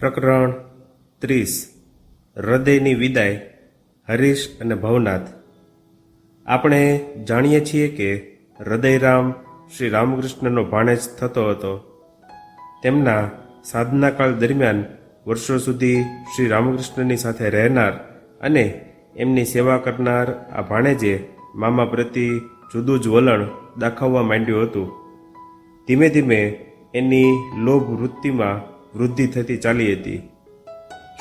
પ્રકરણ ત્રીસ. હૃદયની વિદાય, હરીશ અને ભવનાથ. આપણે જાણીએ છીએ કે હૃદયરામ શ્રી રામકૃષ્ણનો ભાણેજ થતો હતો. તેમના સાધનાકાળ દરમિયાન વર્ષો સુધી શ્રી રામકૃષ્ણની સાથે રહેનાર અને એમની સેવા કરનાર આ ભાણેજે મામા પ્રત્યે જુદું જ વલણ દાખવવા માંડ્યું હતું. ધીમે ધીમે એની લોભ વૃત્તિમાં વૃદ્ધિ થતી ચાલી હતી.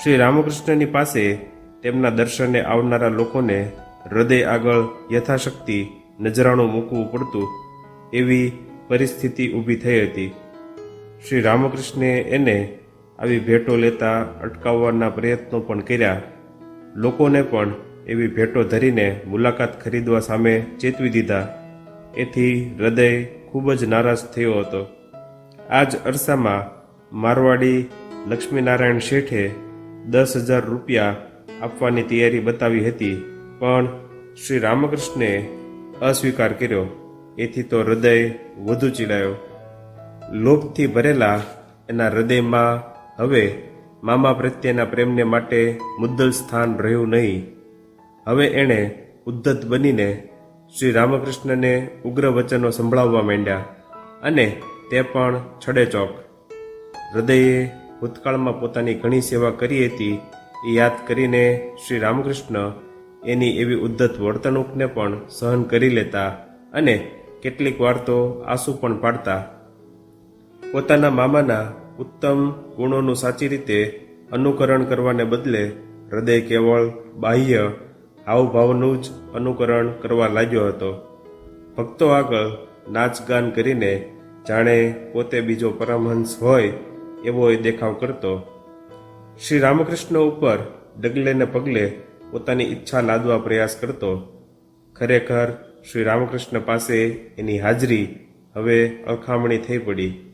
શ્રી રામકૃષ્ણની પાસે તેમના દર્શને આવનારા લોકોને હૃદય આગળ યથાશક્તિ નજરાણું મૂકવું પડતું એવી પરિસ્થિતિ ઊભી થઈ હતી. શ્રી રામકૃષ્ણે એને આવી ભેટો લેતા અટકાવવાના પ્રયત્નો પણ કર્યા. લોકોને પણ એવી ભેટો ધરીને મુલાકાત ખરીદવા સામે ચેતવી દીધા. એથી હૃદય ખૂબ જ નારાજ થયો હતો. આ જ અરસામાં મારવાડી લક્ષ્મીનારાયણ શેઠે દસ હજાર રૂપિયા આપવાની તૈયારી બતાવી હતી, પણ શ્રી રામકૃષ્ણે અસ્વીકાર કર્યો. એથી તો હૃદય વધુ ચીડાયો. લોભથી ભરેલા એના હૃદયમાં હવે મામા પ્રત્યેના પ્રેમને માટે મુદ્દલ સ્થાન રહ્યું નહીં. હવે એણે ઉદ્ધત બનીને શ્રી રામકૃષ્ણને ઉગ્ર વચનો સંભળાવવા માંડ્યા અને તે પણ છડે ચોક હૃદયે ભૂતકાળમાં પોતાની ઘણી સેવા કરી હતી, એ યાદ કરીને શ્રી રામકૃષ્ણ એની એવી ઉદ્ધત વર્તણૂકને પણ સહન કરી લેતા અને કેટલીક વાર તો આંસુ પણ પાડતા. પોતાના મામાના ઉત્તમ ગુણોનું સાચી રીતે અનુકરણ કરવાને બદલે હૃદય કેવળ બાહ્ય હાવભાવનું જ અનુકરણ કરવા લાગ્યો હતો. ભક્તો આગળ નાચગાન કરીને જાણે પોતે બીજો પરમહંસ હોય એવો એ દેખાવ કરતો. શ્રી રામકૃષ્ણ ઉપર ડગલે ને પગલે પોતાની ઈચ્છા લાદવા પ્રયાસ કરતો. ખરેખર શ્રી રામકૃષ્ણ પાસે એની હાજરી હવે અખામણી થઈ પડી.